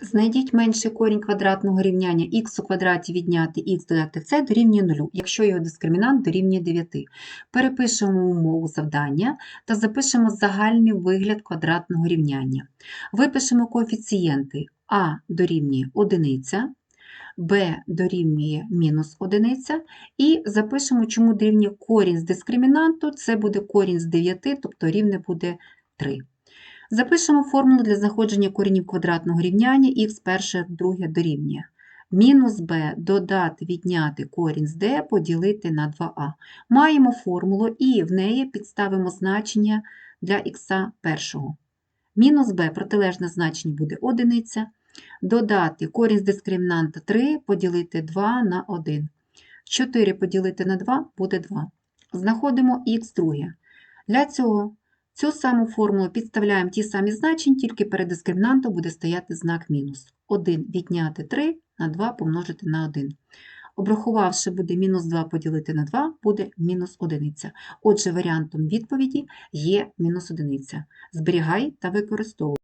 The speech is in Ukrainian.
Знайдіть менший корінь квадратного рівняння х у квадраті відняти х додати c дорівнює 0, якщо його дискримінант дорівнює 9. Перепишемо умову завдання та запишемо загальний вигляд квадратного рівняння. Випишемо коефіцієнти а дорівнює 1, b дорівнює мінус 1 і запишемо, чому дорівнює корінь з дискримінанту, це буде корінь з 9, тобто рівне буде 3. Запишемо формулу для знаходження коренів квадратного рівняння х перше, друге дорівнює. Мінус b додати відняти корінь з d поділити на 2а. Маємо формулу і в неї підставимо значення для х першого. Мінус b протилежне значення буде одиниця. Додати корінь з дискримінанта 3 поділити 2 на 1. 4 поділити на 2 буде 2. Знаходимо х друге. Для цього Цю саму формулу підставляємо ті самі значення, тільки перед дискримінантом буде стояти знак мінус. 1 відняти 3 на 2 помножити на 1. Обрахувавши буде мінус 2 поділити на 2, буде мінус 1. Отже, варіантом відповіді є мінус 1. Зберігай та використовуй.